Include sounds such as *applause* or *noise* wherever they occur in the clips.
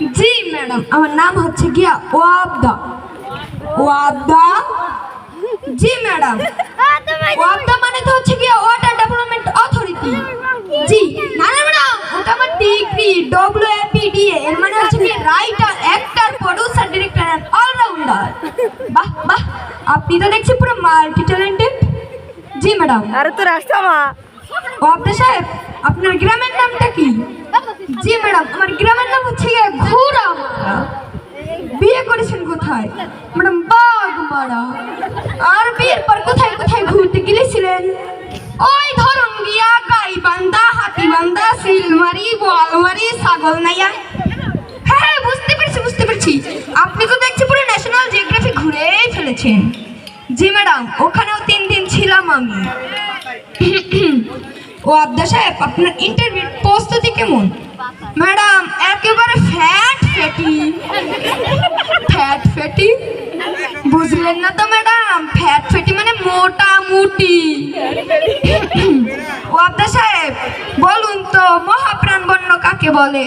Madam. আমার নাম হচ্ছে গিয়া ওয়াবদা। ওয়াবদা? জি ম্যাডাম। ওয়াবদা মানে তো হচ্ছে গিয়া ওয়াটার ডেভেলপমেন্ট অথরিটি। জি। না না ম্যাডাম ওটা আমার ডিগ্রি ডব্লিউ এপিডি এর মানে হচ্ছে কি writer actor producer director and all-rounder বাহ বাহ। আপনি তো দেখছি পুরো মাল্টি ট্যালেন্টেড জি ম্যাডাম। আরে তো রাস্তা মা। ওয়াবদা সাহেব আপনার গ্রামের নামটা কি? জি ম্যাডাম আমার গ্রামের নাম হচ্ছে কোথায় ম্যাডাম বাগমারা আর বিয়ের পর কোথায় কোথায় ঘুরতে গিয়েছিলেন ওই ধরুন গিয়া গাইবান্ধা হাতিবান্ধা সিলমারি বোয়ালমারি ছাগল নাইয়া। হ্যাঁ হ্যাঁ বুঝতে পেরেছি বুঝতে পেরেছি। আপনি তো দেখছি পুরো ন্যাশনাল জিওগ্রাফি ঘুরেই ফেলেছেন। জি ম্যাডাম, ওখানেও তিন দিন ছিলাম আমি। ও আবদা সাহেব, আপনার ইন্টারভিউ প্রস্তুতি কেমন? ম্যাডাম, একেবারে ফ্যাট ফ্যাটি ফ্যাট? বুঝলেন না তো ম্যাডাম? ফ্যাট ফ্যাটি মানে মোটামুটি *laughs* ও আবদা সাহেব বলুন তো মহাপ্রাণ বন্য কাকে বলে?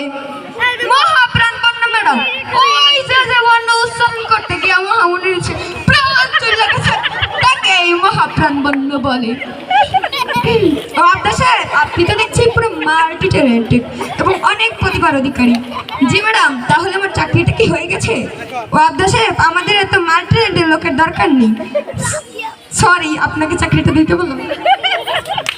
মহাপ্রাণ বন্য ম্যাডাম ওই যে যে বন্য উচ্চারণ করতে গিয়ে মহামনির প্রাণ চলে গেছে তাকে মহাপ্রাণ বন্য বলে। ও আবদা স্যার আপনি তো দেখছি পুরো মাল্টি ট্যালেন্টেড এবং অনেক প্রতিভার অধিকারী। জি ম্যাডাম তাহলে গেছে ও আব্দা সাহেব আমাদের এত মাল্টি লোকের দরকার নেই। সরি আপনাকে চাকরিটা দিতে বললাম।